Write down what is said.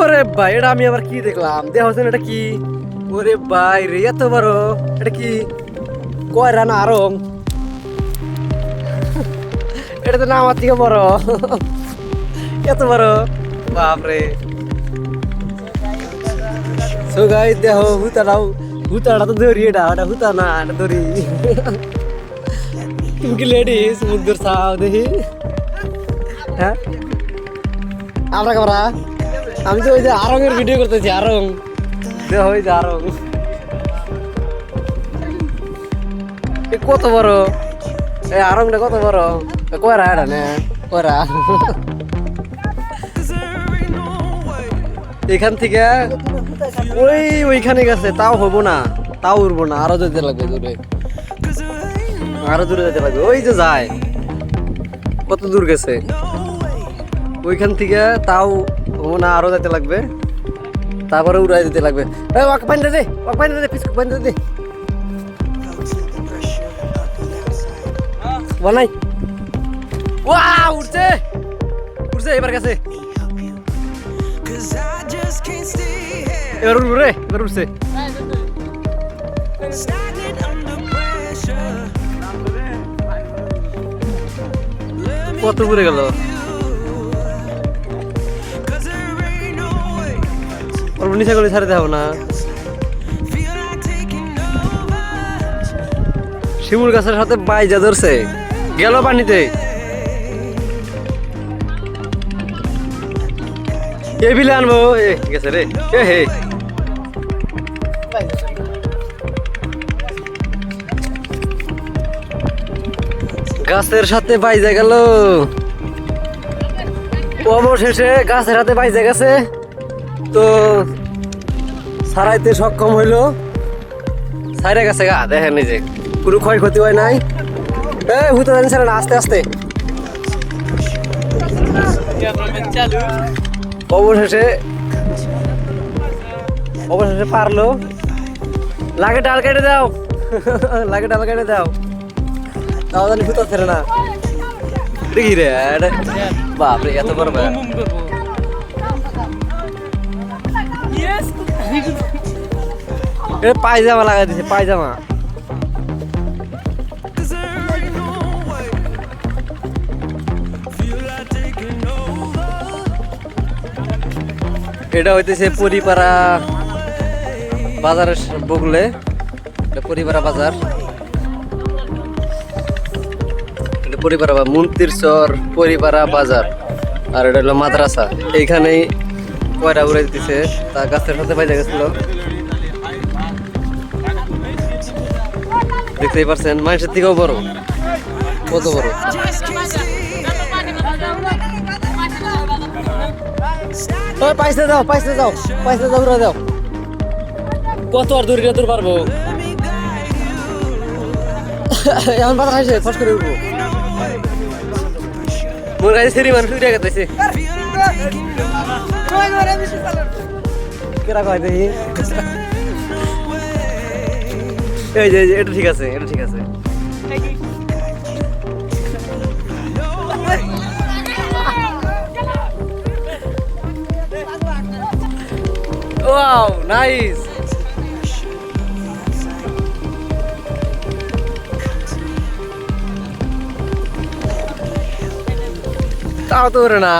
ওরে ভাই, এটা আমি আবার কি দেখলাম? দেখো এটা কি? ওরে ভাই রে, এত বড়, এটা কি? কয়রা না আরং এটা তো না আমার বড়। এত বড়। বাপরে। সো গাই দেহ হুতাটাও হুতাটা তো ধরি এটা এটা হুতা না, এটা ধরি। তুমি কি লেডিস সমুদ্র সাও দেখি? হ্যাঁ? আমরা কামরা আমি তো ওই যে আরং এর ভিডিও করতেছি আরং। ওই যে আরং। এ কত বড়? এই আরংটা কত বড়? কয়রা এটা নে? কয়রা? এখান থেকে ওই ওইখানে গেছে তাও হব না তাও উঠবো না আরও যেতে লাগবে দূরে। আরও দূরে যেতে লাগবে ওই যে যায়। কত দূর গেছে? ওইখান থেকে তাও হব না আরও যেতে লাগবে। তারপরে উড়াই দিতে লাগবে। ওয়াক পানি দে ওয়াক পানি দে পিসকু পানি দে উঠছে উঠছে এবার here. এবার উঠবো এবার উঠছে কত ঘুরে গেল? ছাড়তে হবে না. শিমুল গাছের সাথে বাইজা ধরছে। গেল পানিতে। এ বিলে আনব। এ গেছে রে। হে। গাছের সাথে বাইজা গেল। অবশেষে গাছের হাতে বাইজা গেছে। তো সারাইতে সক্ষম হইল? সাইরে গেছে গা দেখেন নিজে কোনো ক্ষয়ক্ষতি হয় নাই? এ ভূত জানিস না আস্তে আস্তে। অবশেষে অবশেষে পারল। লাগে ডাল কেটে দাও। লাগে ডাল কেটে দাও। তাও জানি ভূত আছে না। দেখি রে বাপরে এত বড় এ পায়জামা লাগাই দিছে, পায়জামা. এটা হইতেছে পরিপাড়া বাজারের বগলে। পরিপাড়া বাজার। এটা পরিপাড়া বা মন্ত্রীর চর পরিপাড়া বাজার। আর এটা হলো মাদ্রাসা। এইখানেই কয়টা উড়ে দিতেছে। তা গাছের সাথে বাইজা গেছিল। দেখতেই পারছেন মানুষের থেকেও বড়। কত বড়? ওই পাইসে দাও পাইসে দাও পাইসে দাও দাও। কত আর দূর দূর পারব? এখন বাতাস আসে, ফস করে উঠবো। মোর কাছে সেরি মানুষ কেরা কয় দেখি? এই যে এই যে, এটা ঠিক আছে এটা ঠিক আছে ওয়াও নাইস তাও তো ওরে না